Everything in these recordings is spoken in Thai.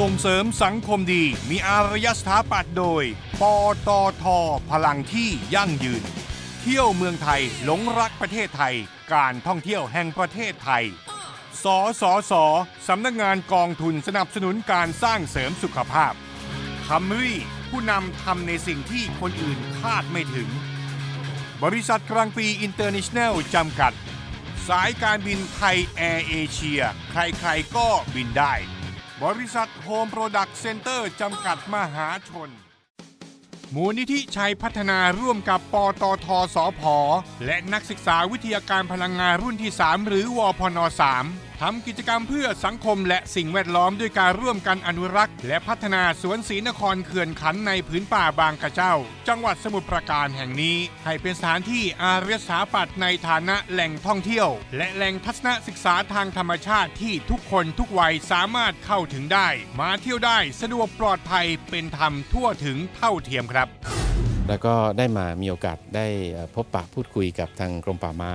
ส่งเสริมสังคมดี มีอารยสถาปัตย์โดย ปตท พลังที่ยั่งยืน เที่ยวเมืองไทยหลงรักประเทศไทย การท่องเที่ยวแห่งประเทศไทย สสส สำนักงานกองทุนสนับสนุนการสร้างเสริมสุขภาพคัมรี่ผู้นำทำในสิ่งที่คนอื่นคาดไม่ถึง บริษัทกลางปีอินเตอร์เนชั่นแนลจำกัด สายการบินไทยแอร์เอเชีย ใครๆก็บินได้ บริษัทโฮมโปรดักต์เซ็นเตอร์จำกัดมหาชน มูลนิธิชัยพัฒนาร่วมกับปตทสพและนักศึกษาวิทยาการพลังงานรุ่นที่ 3 หรือวพน3 ทำกิจกรรมเพื่อสังคมและสิ่งแวดล้อมด้วยการร่วมกันอนุรักษ์ และพัฒนาสวนศรีนครเขื่อนขันในพื้นป่าบางกระเจ้า จังหวัดสมุทรปราการแห่งนี้ ให้เป็นสถานที่อารยสถาปัตย์ในฐานะแหล่งท่องเที่ยว และแหล่งทัศนศึกษาทางธรรมชาติที่ทุกคนทุกวัยสามารถเข้าถึงได้ มาเที่ยวได้สะดวกปลอดภัยเป็นธรรมทั่วถึงเท่าเทียมครับแล้วก็ได้มามีโอกาสได้พบปะพูดคุยกับทางกรมป่าไม้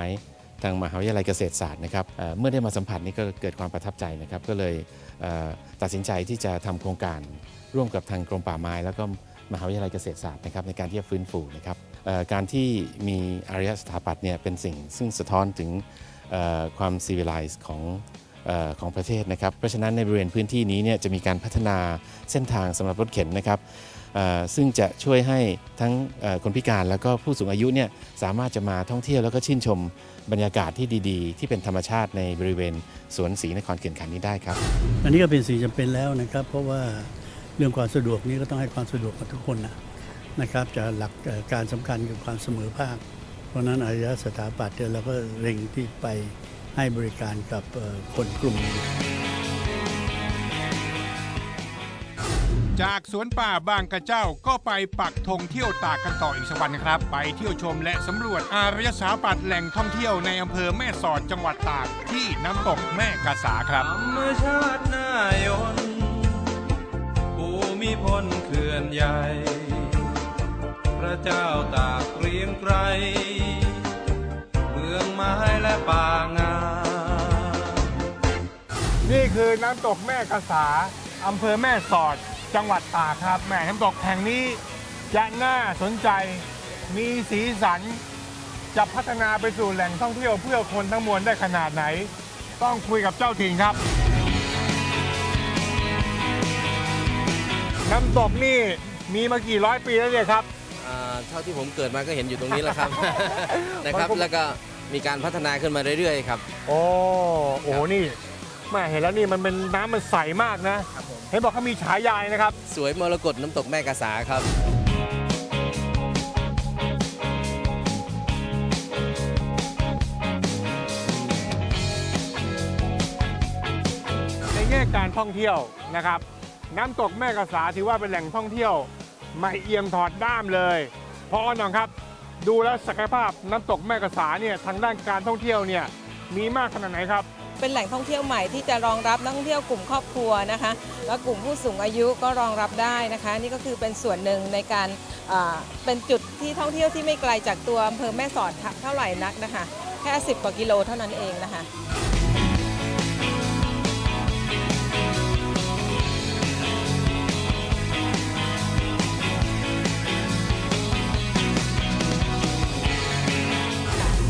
ทางมหาวิทยาลัยเกษตรศาสตร์นะครับเมื่อได้มาสัมผัสนี่ก็เกิดความประทับใจนะครับ ก็เลยตัดสินใจที่จะทำโครงการร่วมกับทางกรมป่าไม้ แล้วก็มหาวิทยาลัยเกษตรศาสตร์นะครับในการที่จะฟื้นฟูนะครับการที่มีอารยสถาปัตย์เนี่ยเป็นสิ่งซึ่งสะท้อนถึงความซีวิไลซ์ของ ของประเทศนะครับเพราะฉะนั้นในบริเวณพื้นที่นี้เนี่ยจะมีการพัฒนาเส้นทางสำหรับรถเข็นนะครับซึ่งจะช่วยให้ทั้งคนพิการแล้วก็ผู้สูงอายุเนี่ยสามารถจะมาท่องเที่ยวแล้วก็ชื่นชมบรรยากาศที่ดีๆ ที่เป็นธรรมชาติในบริเวณสวนศรีนครเขื่อนขันนี้ได้ครับ อันนี้ก็เป็นสิ่งจำเป็นแล้วนะครับ เพราะว่าเรื่องความสะดวกนี้ก็ต้องให้ความสะดวกกับทุกคนนะนะครับจะหลักการสำคัญกับความเสมอภาค เพราะนั้นอารยสถาปัตย์เนี่ยเราก็เร่งที่ไป ให้บริการกับเอ่อคนกลุ่มนี้จากสวนป่าบางกระเจ้าก็ไปปักธงเที่ยวตากกันต่ออีกสักวันนะครับ ไปเที่ยวชมและสำรวจอารยสถาปัตย์แหล่งท่องเที่ยวในอำเภอแม่สอดจังหวัดตากที่น้ำตกแม่กาสาครับธรรมชาติน่ายนภูมิพลเขื่อนใหญ่ พระเจ้าตากเกรียงไกรเมือง ไม้และป่างามนี่คือน้ำตกแม่กาสาอำเภอแม่สอด จังหวัดตากครับแหม่น้ำตกแห่งนี้จะน่าสนใจ มีสีสัน จะพัฒนาไปสู่แหล่งท่องเที่ยวเพื่อคนทั้งมวลได้ขนาดไหน ต้องคุยกับเจ้าถิ่นครับ น้ำตกนี่มีมากี่ร้อยปีแล้วเนี่ยครับ อ่าเท่าที่ผมเกิดมาก็เห็นอยู่ตรงนี้แหล้วครับ นะครับบางคนแล้วก็ มีการพัฒนาขึ้นมาเรื่อยๆครับ โอ้โอ้โหนี่แม่เห็นแล้วนี่มันเป็นน้ำมันใสมากนะเห็นบอกเขามีฉายายนะครับ สวยมรกตน้ำตกแม่กาสาครับ ในแง่การท่องเที่ยวนะครับ น้ำตกแม่กะสาถือว่าเป็นแหล่งท่องเที่ยวไม่เอียงถอดด้ามเลยเพราะน้องครับ ดูแลศักยภาพน้ำตกแม่กะสาเนี่ยทางด้านการท่องเที่ยวเนี่ยมีมากขนาดไหนครับ เป็นแหล่งท่องเที่ยวใหม่ที่จะรองรับนักท่องเที่ยวกลุ่มครอบครัวนะคะ และกลุ่มผู้สูงอายุก็รองรับได้นะคะ นี่ก็คือเป็นส่วนหนึ่งในการเป็นจุดที่ท่องเที่ยวที่ไม่ไกลจากตัวอำเภอแม่สอดเท่าไหร่นักนะคะ แค่ 10 กว่ากิโลเท่านั้นเองนะคะ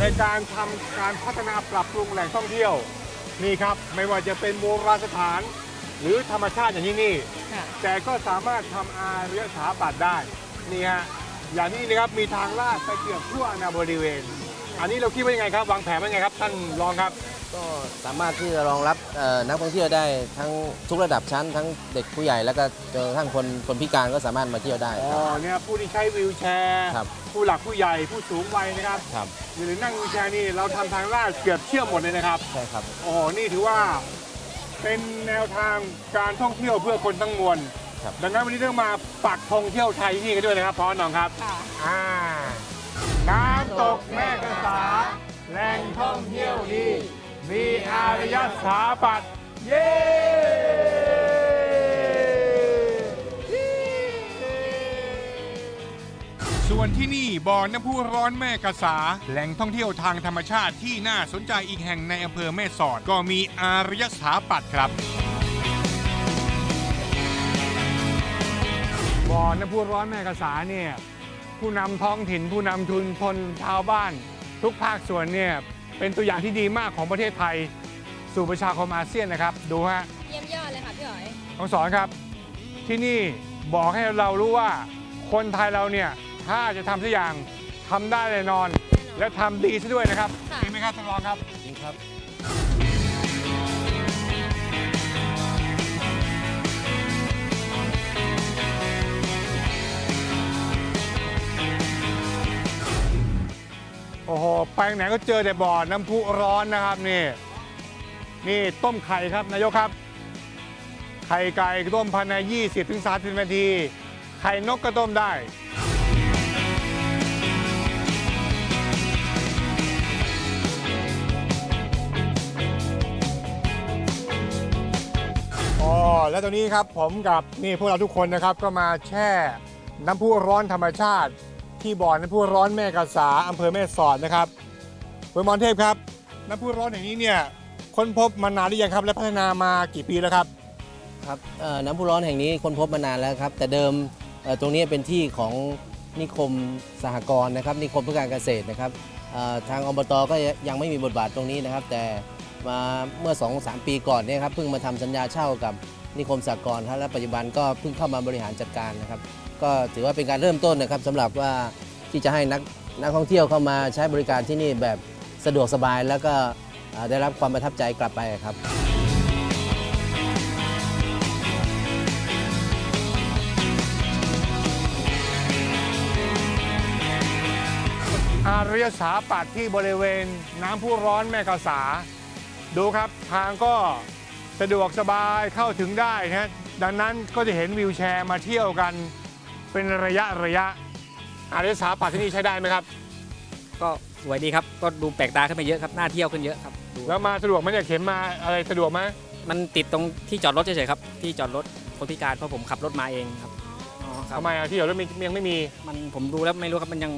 ในการทำการพัฒนาปรับปรุงแหล่งท่องเที่ยวนี่ครับไม่ว่าจะเป็นโบราณสถาน หรือธรรมชาติอย่างที่นี่ ค่ะแต่ก็สามารถทำอารยสถาปัตย์ได้นี่ฮะอย่างนี้นะครับมีทางลาดไปเกือบทั่วอาณาบริเวณ อันนี้เราคิดว่ายังไงครับ วางแผนว่ายังไงครับท่านรองครับ ก็สามารถที่จะรองรับเอ่อนักท่องเที่ยวได้ทั้งทุกระดับชั้น ทั้งเด็กผู้ใหญ่แล้วก็จนกระทั่งคนคนพิการก็สามารถมาเที่ยวได้อ๋คอรับ เนี่ยผู้ที่ใช้วีลแชร์ครับผู้หลักผู้ใหญ่ผู้สูงวัยนะครับครับ หรือนั่งวีลแชร์นี่เราทำทางลาดเกือบเชื่อมหมดเลยนะครับ ใช่ครับ โอ้โหนี่ถือว่าเป็นแนวทางการท่องเที่ยวเพื่อคนทั้งมวลครับ ดังนั้นวันนี้ต้องมาปักธงเที่ยวไทยที่นี่กันด้วยนะครับพ่อน้องครับค่ะ อ่าน้ำตกแม่กษาแหล่งท่องเที่ยวดี มีอารยสถาปัตย์เย้ส่วนที่นี่บ่อน้ำพุร้อนแม่กษา แหล่งท่องเที่ยวทางธรรมชาติที่น่าสนใจอีกแห่งในอำเภอแม่สอด ก็มีอารยสถาปัตย์ครับ บ่อน้ำพุร้อนแม่กษาเนี่ยผู้นำท้องถิ่นผู้นำชุมชนชาวบ้าน ทุกภาคส่วนเนี่ย เป็นตัวอย่างที่ดีมากของประเทศไทย สู่ประชาคมอาเซียนนะครับ ดูฮะเยี่ยมยอดเลยค่ะพี่อ๋อยต้องสอนครับ ที่นี่บอกให้เรารู้ว่าคนไทยเราเนี่ยถ้าจะทำสักอย่างทำได้แน่นอนและทำดีซะด้วยนะครับค่ะจริงไหมครับท่านรองครับ จริงครับ อ้โห ไปไหนก็เจอแต่บ่อน้ำพุร้อนนะครับนี่ นี่ต้มไข่ครับนายกครับ ไข่ไก่ต้มภายใน20ถึง30นาที ไข่นกก็ต้มได้ อ๋อ แล้วตอนนี้ครับผมกับนี่พวกเราทุกคนนะครับก็มาแช่น้ำพุร้อนธรรมชาติ ที่บ่อน้ำพุร้อนแม่กาสาอำเภอแม่สอดนะครับคุณมรเทพครับน้ำพุร้อนอย่งนี้เนี่ยค้นพบมานานหรือยังครับ และพัฒนามากี่ปีแล้วครับครับน้ำพุร้อนแห่งนี้ค้นพบมานานแล้วครับ แต่เดิมตรงนี้เป็นที่ของนิคมสหกรณ์นะครับ นิคมเพื่อการเกษตรนะครับทางอบตก็ยังไม่มีบทบาทตรงนี้นะครับ แต่มาเมื่อ 2-3 ปีก่อนเนี่ยครับเพิ่งมาทำสัญญาเช่ากับ นิคมสหกรณ์ครับและปัจจุบันก็เพิ่งเข้ามาบริหารจัดการนะครับ ก็ถือว่าเป็นการเริ่มต้นนะครับสำหรับว่าที่จะให้นักนักท่องเที่ยวเข้ามาใช้บริการที่นี่แบบสะดวกสบายแล้วก็ได้รับความประทับใจกลับไปครับอารยสถาปัตย์ที่บริเวณน้ำพุร้อนแม่กาสา ดูครับทางก็ สะดวกสบายเข้าถึงได้นะฮะดังนั้นก็จะเห็นวิวแชร์มาเที่ยวกันเป็นระยะระยะอารยสถาปัตย์ที่นี่ใช้ได้ไหมครับ ก็สวยดีครับก็ดูแปลกตาขึ้นไปเยอะครับน่าเที่ยวขึ้นเยอะครับดูแล้วมาสะดวกไหมเนี่ยเข็มมาอะไรสะดวกไหมมันติดตรงที่จอดรถเฉยๆครับ ที่จอดรถคนพิการเพราะผมขับรถมาเองครับอ๋อครับทำไมอะที่เดี๋ยวรถมียังไม่มีมันผมดูแล้วไม่รู้ครับมันยัง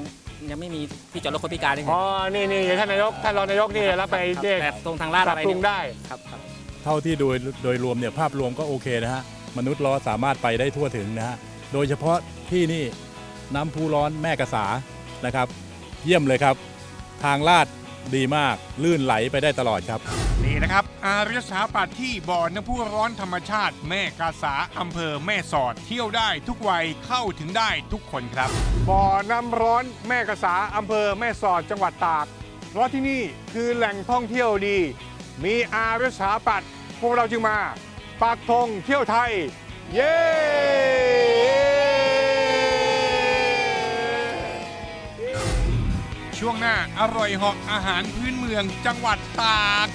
ยังไม่มีที่จอดรถคนพิการนี่อ๋อนี่นี่เดี๋ยวท่านนายกท่านรองนายกนี่รับไปครับเรียกแต่ตรงทางลาดปรัอะบไรปรุงเนี่ยได้ครับครับ เท่าที่โดยโดยรวมเนี่ยภาพรวมก็โอเคนะฮะมนุษย์เราสามารถไปได้ทั่วถึงนะฮะโดยเฉพาะที่นี่น้ำพุร้อนแม่กษานะครับ เยี่ยมเลยครับ ทางลาดดีมากลื่นไหลไปได้ตลอดครับ นี่นะครับ อารยสถาปัตย์ที่บ่อน้ำพุร้อนธรรมชาติ แม่กาสาอำเภอแม่สอด เที่ยวได้ทุกวัยเข้าถึงได้ทุกคนครับ บ่อน้ำร้อนแม่กาสาอำเภอแม่สอดจังหวัดตากเพราะที่นี่คือแหล่งท่องเที่ยวดี มีอาริสาปัตพวกเราจึงมา ปากธงเที่ยวไทย เย้ช่วงหน้าอร่อยหาะอาหารพื้นเมืองจังหวัดตาก